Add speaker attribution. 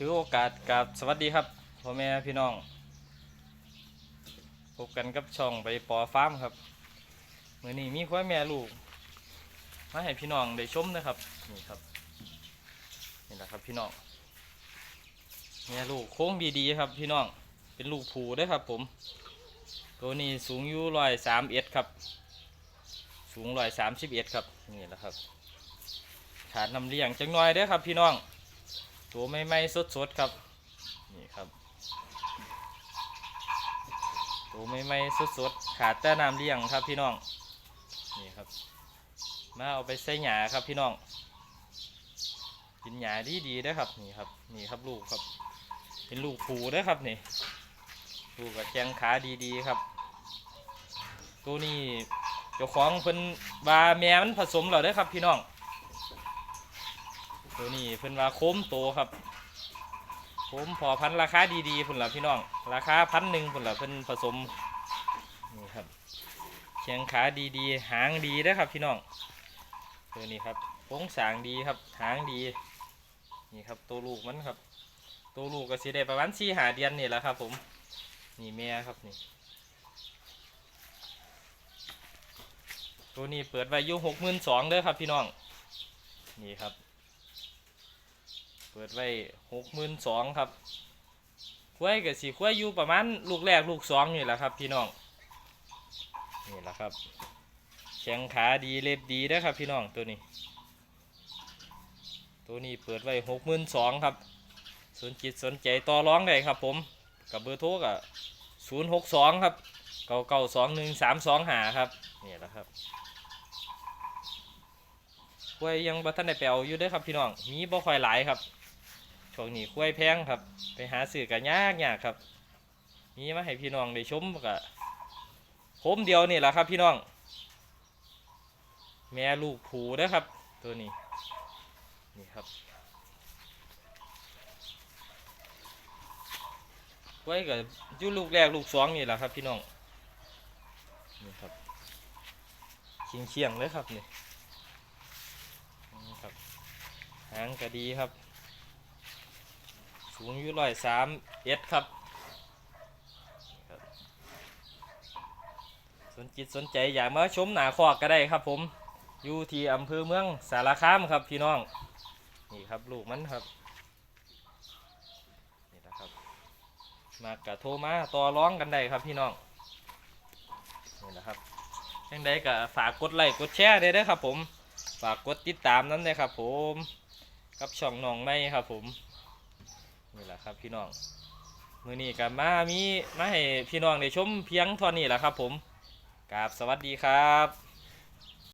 Speaker 1: ถือโอกาสกับสวัสดีครับพ่อแม่พี่น้อง พบกันกับช่องไปปอฟาร์มครับมื่อนี้มีพ่อแม่ลูก มาให้พี่น้องได้ชมนะครับนี่ครับนี่แหละครับพี่น้องแม่ลูกโค้งดีๆครับพี่น้องเป็นลูกผูด้วยครับ ผม ตัวนี้สูงอยู่ร้อยสามเอ็ดครับ สูงร้อยสามสิบเอ็ดครับนี่แหละครับขาดน้ำเลี้ยงจังน้อยด้อครับพี่น้อง ตัวไม่ไม่สดสดๆครับนี่ครับ ตัวไม่ไม่สดสดๆขาดแต่น้ำเลี้ยงครับพี่น้องนี่ครับ มาเอาไปใส่หยาครับพี่น้องกินหยาดีๆเด้ครับนี่ครับนี่ครับลูกครับ เป็นลูกผูเด้อครับนี่ลูกกับแข้งขาดีๆครับตัวนี้เจ้าของเพิ่นว่าแม่มันผสมแล้วเด้อครับพี่น้อง ตัวนี้เพิ่นว่าโค้มโตครับโค้มพอพันราคาดีๆพุ่นละพี่น้อง ราคาพันหนึ่งพุ่นละเพิ่นผสมนี่ครับแข้งขาดีๆ หางดีเด้อครับพี่น้องตัวนี้ครับโค้งสางดีครับหางดีนี่ครับตัวลูกมันครับ ตัวลูกก็สิได้ประมาณสี่หาเดือนนี่แหละครับ ผมนี่แม่ครับนี่ตัวนี้เปิดไว้อยู่หกหมื่นสองเด้อครับพี่น้อง นี่ครับ ปิดไว้หกหมื่นสองครับควายกับสีควายอยู่ประมาณลูกแรกลูกสองนี่แหละครับ พี่น้องนี่แหละครับแข้งขาดีเล็บดีเด้อครับ พี่น้องตัวนี้ ตัวนี้เปิดไว้หกหมื่นสองครับสนจิตสนใจต่อร้องได้ครับ ผมกับเบอร์โทรกับศูนย์หกสองครับเก้าเก้าสองหนึ่งสามสองหาครับนี่แหละครับกล้วยยังบ่ทันได้ไปเอาอยู่ด้อครับพี่น้องมีบ่ค่อยหลายครับ ช่วงนี้กล้วยแพงครับ ไปหาซื้อกันยากยากครับมีมาให้พี่น้องได้ชมก็โคมเดียวนี่แหละครับ พี่น้อง แม่ลูกผูเด้อครับ ตัวนี้นี่ครับกล้วยก็อยู่ลูกแรกลูกสองนี่แหละครับ พี่น้องนี่ครับเชียงเชียงเลยครับนี่นี่ครับหางก็ดีครับ สูงอยู่ร้อยสามเอสครับ สนจิตสนใจอยากมาชมหนาคอกก็ได้ครับผม อยู่ที่อำเภอเมืองสารคามครับพี่น้อง นี่ครับลูกมันครับ นี่นะครับ มากระโทรมาต่อร้องกันได้ครับพี่น้อง นี่นะครับยังไดก็ฝากกดไลค์กดแชร์ได้ด้อครับผม ฝากกดติดตามนั้นเลยครับผม กับช่องน้องในครับผม นี่แหละครับพี่น้องมือนี้กับมามีมาให้พี่น้องได้ชมเพียงเท่านี้แหละครับ ผมกราบสวัสดีครับ